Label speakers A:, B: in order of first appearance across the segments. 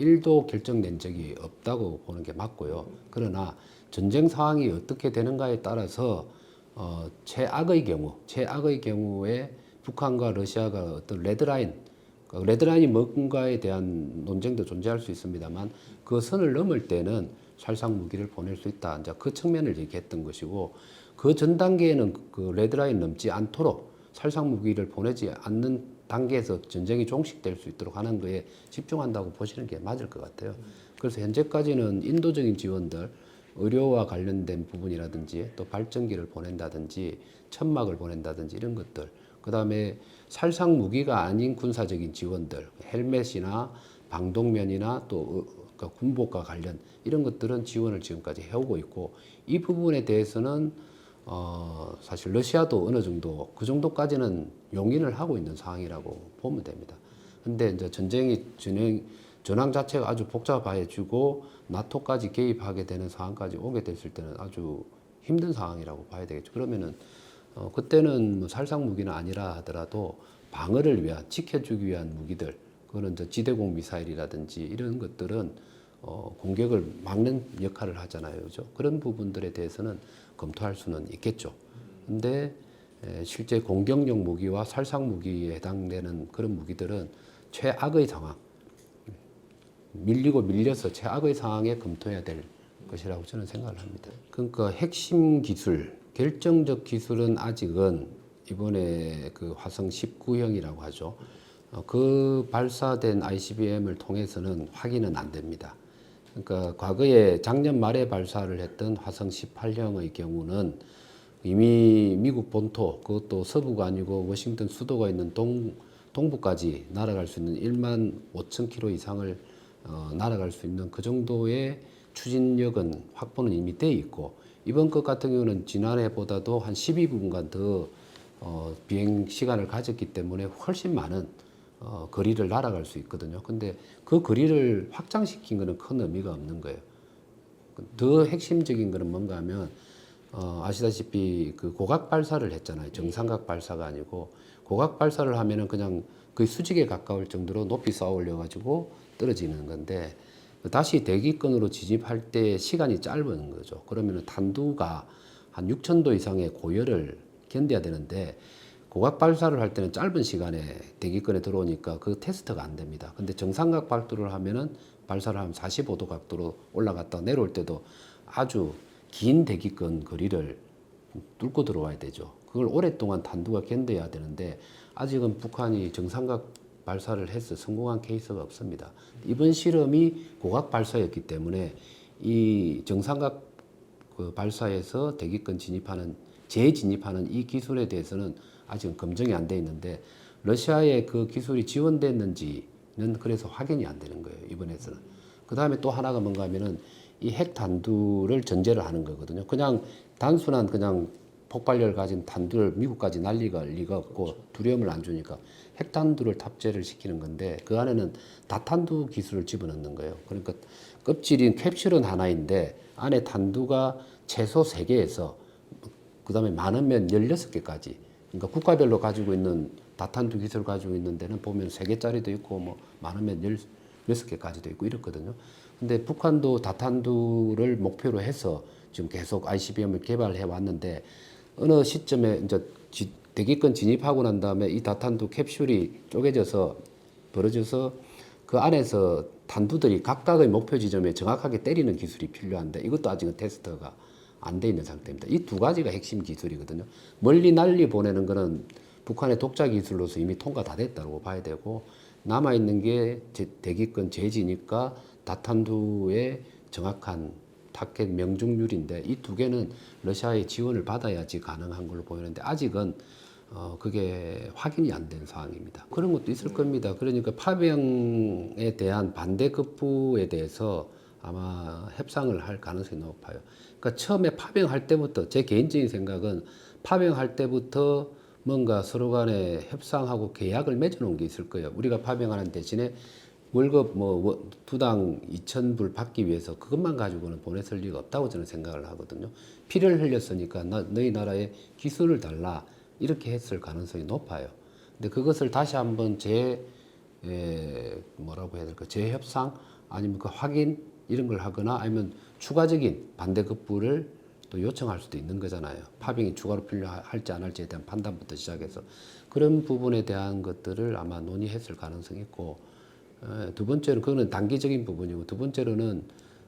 A: 일도 결정된 적이 없다고 보는 게 맞고요. 그러나 전쟁 상황이 어떻게 되는가에 따라서 어, 최악의 경우, 최악의 경우에 북한과 러시아가 어떤 레드라인, 그 레드라인이 뭔가에 대한 논쟁도 존재할 수 있습니다만 그 선을 넘을 때는 살상 무기를 보낼 수 있다. 이제 그 측면을 얘기했던 것이고 그 전 단계에는 그 레드라인 넘지 않도록 살상 무기를 보내지 않는 단계에서 전쟁이 종식될 수 있도록 하는 거에 집중한다고 보시는 게 맞을 것 같아요. 그래서 현재까지는 인도적인 지원들, 의료와 관련된 부분이라든지 또 발전기를 보낸다든지 천막을 보낸다든지 이런 것들, 그 다음에 살상 무기가 아닌 군사적인 지원들, 헬멧이나 방독면이나 또 어, 그러니까 군복과 관련 이런 것들은 지원을 지금까지 해오고 있고 이 부분에 대해서는 어, 사실 러시아도 어느 정도 그 정도까지는 용인을 하고 있는 상황이라고 보면 됩니다. 근데 이제 전쟁이 진행, 전황 자체가 아주 복잡해지고 나토까지 개입하게 되는 상황까지 오게 됐을 때는 아주 힘든 상황이라고 봐야 되겠죠. 그러면은 어, 그때는 뭐 살상 무기는 아니라 하더라도 방어를 위한 지켜주기 위한 무기들 그거는 이제 지대공 미사일이라든지 이런 것들은 어, 공격을 막는 역할을 하잖아요. 그죠? 그런 부분들에 대해서는 검토할 수는 있겠죠. 근데 에, 실제 공격용 무기와 살상 무기에 해당되는 그런 무기들은 최악의 상황, 밀리고 밀려서 최악의 상황에 검토해야 될 것이라고 저는 생각을 합니다. 그러니까 핵심 기술, 결정적 기술은 아직은 이번에 그 화성 19형이라고 하죠. 어, 그 발사된 ICBM을 통해서는 확인은 안 됩니다. 그러니까 과거에 작년 말에 발사를 했던 화성 18형의 경우는 이미 미국 본토 그것도 서부가 아니고 워싱턴 수도가 있는 동 동부까지 날아갈 수 있는 1만 5천 킬로 이상을 어, 날아갈 수 있는 그 정도의 추진력은 확보는 이미 돼 있고 이번 것 같은 경우는 지난해보다도 한 12분간 더 어, 비행 시간을 가졌기 때문에 훨씬 많은 어, 거리를 날아갈 수 있거든요. 근데 그 거리를 확장시킨 거는 큰 의미가 없는 거예요. 더 핵심적인 거는 뭔가 하면 어, 아시다시피 그 고각 발사를 했잖아요. 정삼각 발사가 아니고 고각 발사를 하면은 그냥 거의 수직에 가까울 정도로 높이 쌓아 올려 가지고 떨어지는 건데 다시 대기권으로 진입할 때 시간이 짧은 거죠. 그러면은 탄두가 한 6천도 이상의 고열을 견뎌야 되는데 고각 발사를 할 때는 짧은 시간에 대기권에 들어오니까 그 테스트가 안 됩니다. 근데 정삼각 발도를 하면은 발사를 하면 45도 각도로 올라갔다 내려올 때도 아주 긴 대기권 거리를 뚫고 들어와야 되죠. 그걸 오랫동안 탄두가 견뎌야 되는데 아직은 북한이 정삼각 발사를 해서 성공한 케이스가 없습니다. 이번 실험이 고각 발사였기 때문에 이 정삼각 그 발사에서 대기권 진입하는 재진입하는 이 기술에 대해서는 아직은 검증이 안 돼 있는데 러시아의 그 기술이 지원됐는지는 그래서 확인이 안 되는 거예요 이번에서는. 그 다음에 또 하나가 뭔가 하면은 이 핵 단두를 전제를 하는 거거든요. 그냥 단순한 그냥 폭발력을 가진 단두를 미국까지 날리가 리가 없고 두려움을 안 주니까 핵단두를 탑재를 시키는 건데 그 안에는 다탄두 기술을 집어넣는 거예요. 그러니까 껍질인 캡슐은 하나인데 안에 단두가 최소 3개에서 그 다음에 많으면 16개까지 그러니까 국가별로 가지고 있는 다탄두 기술을 가지고 있는 데는 보면 3개짜리도 있고 뭐 많으면 16개까지도 있고 이렇거든요. 근데 북한도 다탄두를 목표로 해서 지금 계속 ICBM을 개발해 왔는데 어느 시점에 이제 지- 대기권 진입하고 난 다음에 이 다탄두 캡슐이 쪼개져서 벌어져서 그 안에서 단두들이 각각의 목표 지점에 정확하게 때리는 기술이 필요한데 이것도 아직은 테스트가 안 돼 있는 상태입니다. 이 두 가지가 핵심 기술이거든요. 멀리 날리 보내는 거는 북한의 독자 기술로서 이미 통과 다 됐다고 봐야 되고 남아 있는 게 제- 대기권 제지니까 다탄두의 정확한 타켓 명중률인데 이 두 개는 러시아의 지원을 받아야지 가능한 걸로 보이는데 아직은 어 그게 확인이 안된 상황입니다. 그런 것도 있을 겁니다. 그러니까 파병에 대한 반대 급부에 대해서 아마 협상을 할 가능성이 높아요. 그러니까 처음에 파병할 때부터 제 개인적인 생각은 파병할 때부터 뭔가 서로 간에 협상하고 계약을 맺어놓은 게 있을 거예요. 우리가 파병하는 대신에 월급 뭐 두당 2천 불 받기 위해서 그것만 가지고는 보냈을 리가 없다고 저는 생각을 하거든요. 피를 흘렸으니까 나, 너희 나라에 기술을 달라 이렇게 했을 가능성이 높아요. 근데 그것을 다시 한번 재 에, 뭐라고 해야 될까 재협상 아니면 그 확인 이런 걸 하거나 아니면 추가적인 반대 급부를 또 요청할 수도 있는 거잖아요. 파병이 추가로 필요할지 안 할지에 대한 판단부터 시작해서 그런 부분에 대한 것들을 아마 논의했을 가능성이 있고 어, 두 번째로 그거는 단기적인 부분이고 두 번째로는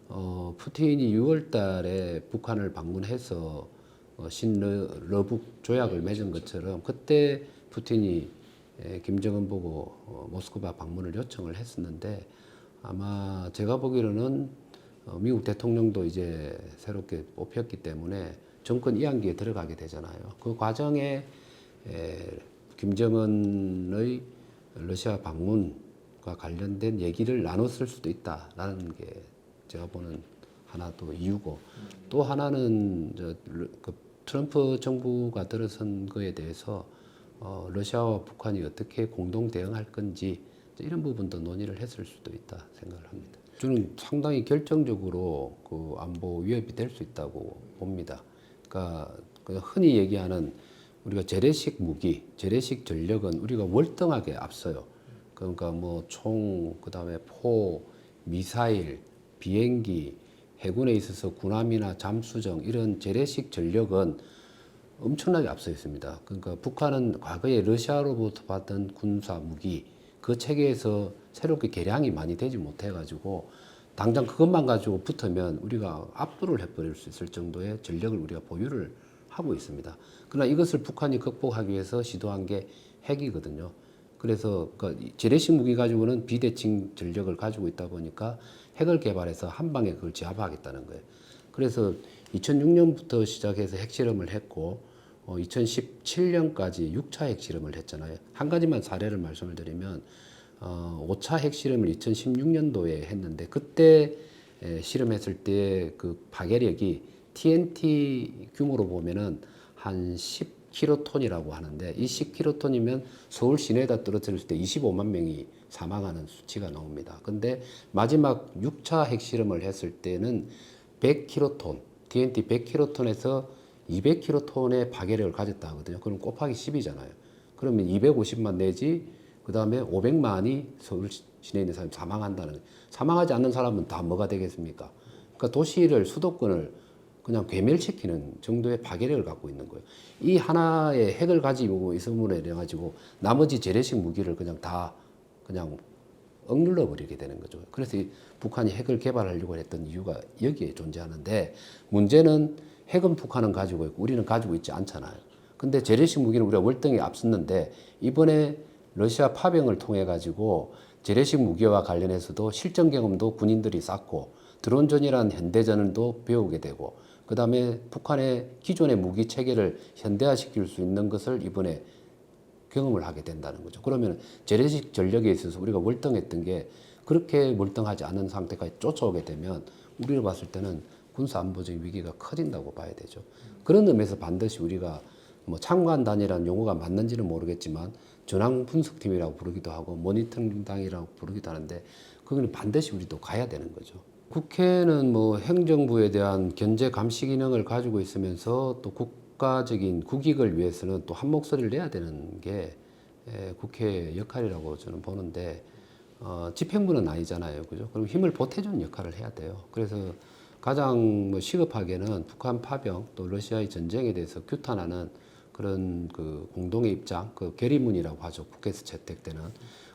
A: 어, 푸틴이 6월 달에 북한을 방문해서 어, 신러북 조약을 맺은 것처럼 그때 푸틴이 에, 김정은 보고 어, 모스크바 방문을 요청을 했었는데 아마 제가 보기로는 어, 미국 대통령도 이제 새롭게 뽑혔기 때문에 정권 이양기에 들어가게 되잖아요. 그 과정에 에, 김정은의 러시아 방문과 관련된 얘기를 나눴을 수도 있다라는 게 제가 보는 하나 또 이유고 또 하나는 저, 르- 그 트럼프 정부가 들어선 거에 대해서 어, 러시아와 북한이 어떻게 공동 대응할 건지 이런 부분도 논의를 했을 수도 있다 생각을 합니다. 저는 상당히 결정적으로 그 안보 위협이 될 수 있다고 봅니다. 그러니까 그 흔히 얘기하는 우리가 재래식 무기, 재래식 전력은 우리가 월등하게 앞서요. 그러니까 뭐 총, 그 다음에 포, 미사일, 비행기, 해군에 있어서 군함이나 잠수정 이런 재래식 전력은 엄청나게 앞서 있습니다. 그러니까 북한은 과거에 러시아로부터 받던 군사 무기 그 체계에서 새롭게 개량이 많이 되지 못해 가지고 당장 그것만 가지고 붙으면 우리가 압도를 해버릴 수 있을 정도의 전력을 우리가 보유를 하고 있습니다. 그러나 이것을 북한이 극복하기 위해서 시도한 게 핵이거든요. 그래서 그 재래식 무기 가지고는 비대칭 전력을 가지고 있다 보니까 핵을 개발해서 한 방에 그걸 제압하겠다는 거예요. 그래서 2006년부터 시작해서 핵실험을 했고 어, 2017년까지 6차 핵실험을 했잖아요. 한 가지만 사례를 말씀을 드리면 어, 5차 핵실험을 2016년도에 했는데 그때 에, 실험했을 때 그 파괴력이 TNT 규모로 보면은 한 10킬로톤이라고 하는데 이 10킬로톤이면 서울 시내에다 떨어뜨렸을 때 25만 명이 사망하는 수치가 나옵니다. 근데 마지막 6차 핵실험을 했을 때는 100킬로톤, TNT 100킬로톤에서 200킬로톤의 파괴력을 가졌다 하거든요. 그럼 곱하기 10이잖아요. 그러면 250만 내지 그 다음에 500만이 서울 시내에 있는 사람이 사망한다는. 사망하지 않는 사람은 다 뭐가 되겠습니까? 그러니까 도시를 수도권을 그냥 괴멸시키는 정도의 파괴력을 갖고 있는 거예요. 이 하나의 핵을 가지고 있음으로 인해 가지고 나머지 재래식 무기를 그냥 다 그냥 억눌러 버리게 되는 거죠. 그래서 이 북한이 핵을 개발하려고 했던 이유가 여기에 존재하는데 문제는 핵은 북한은 가지고 있고 우리는 가지고 있지 않잖아요. 근데 재래식 무기는 우리가 월등히 앞섰는데 이번에 러시아 파병을 통해 가지고 재래식 무기와 관련해서도 실전 경험도 군인들이 쌓고 드론전이라는 현대전도 배우게 되고 그다음에 북한의 기존의 무기 체계를 현대화시킬 수 있는 것을 이번에 경험을 하게 된다는 거죠. 그러면 재래식 전력에 있어서 우리가 월등했던 게 그렇게 월등하지 않은 상태까지 쫓아오게 되면 우리를 봤을 때는 군사 안보적인 위기가 커진다고 봐야 되죠. 그런 의미에서 반드시 우리가 뭐 참관단이라는 용어가 맞는지는 모르겠지만 전황 분석팀이라고 부르기도 하고 모니터링당이라고 부르기도 하는데 그거는 반드시 우리도 가야 되는 거죠. 국회는 뭐 행정부에 대한 견제 감시 기능을 가지고 있으면서 또 국 가적인 국익을 위해서는 또 한 목소리를 내야 되는 게 에, 국회의 역할이라고 저는 보는데 어, 집행부는 아니잖아요, 그죠? 그럼 힘을 보태주는 역할을 해야 돼요. 그래서 가장 뭐 시급하게는 북한 파병 또 러시아의 전쟁에 대해서 규탄하는 그런 그 공동의 입장, 그 결의문이라고 하죠. 국회에서 채택되는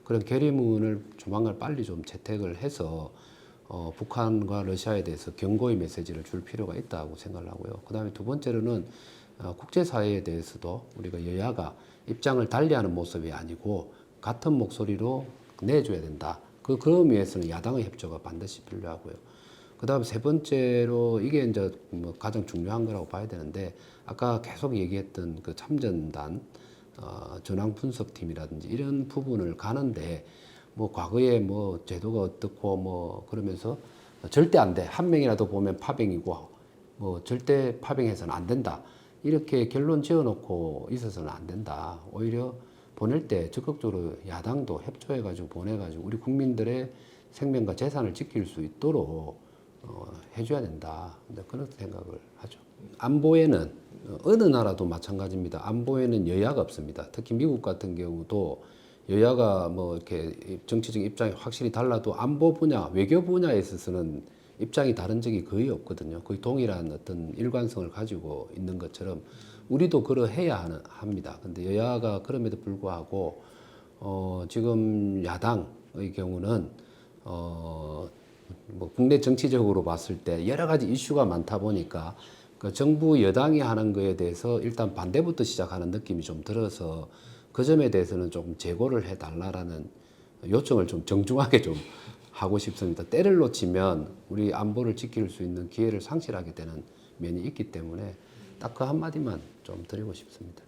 A: 그런 결의문을 조만간 빨리 좀 채택을 해서 어, 북한과 러시아에 대해서 경고의 메시지를 줄 필요가 있다고 생각을 하고요. 그 다음에 두 번째로는 어, 국제사회에 대해서도 우리가 여야가 입장을 달리하는 모습이 아니고 같은 목소리로 내줘야 된다. 그, 그런 위해서는 야당의 협조가 반드시 필요하고요. 그 다음 세 번째로 이게 이제 뭐 가장 중요한 거라고 봐야 되는데 아까 계속 얘기했던 그 참전단, 어, 전황 분석팀이라든지 이런 부분을 가는데 뭐 과거에 뭐 제도가 어떻고 뭐 그러면서 절대 안 돼. 한 명이라도 보면 파병이고 뭐 절대 파병해서는 안 된다. 이렇게 결론 지어놓고 있어서는 안 된다. 오히려 보낼 때 적극적으로 야당도 협조해가지고 보내가지고 우리 국민들의 생명과 재산을 지킬 수 있도록 어, 해줘야 된다. 이제 그런 생각을 하죠. 안보에는 어, 어느 나라도 마찬가지입니다. 안보에는 여야가 없습니다. 특히 미국 같은 경우도 여야가 뭐 이렇게 정치적 입장이 확실히 달라도 안보 분야, 외교 분야에 있어서는 입장이 다른 적이 거의 없거든요. 거의 동일한 어떤 일관성을 가지고 있는 것처럼 우리도 그러해야 합니다. 근데 여야가 그럼에도 불구하고 어, 지금 야당의 경우는 어, 뭐 국내 정치적으로 봤을 때 여러 가지 이슈가 많다 보니까 그 정부 여당이 하는 거에 대해서 일단 반대부터 시작하는 느낌이 좀 들어서 그 점에 대해서는 조금 재고를 해달라라는 요청을 좀 정중하게 좀 하고 싶습니다. 때를 놓치면 우리 안보를 지킬 수 있는 기회를 상실하게 되는 면이 있기 때문에 딱 그 한마디만 좀 드리고 싶습니다.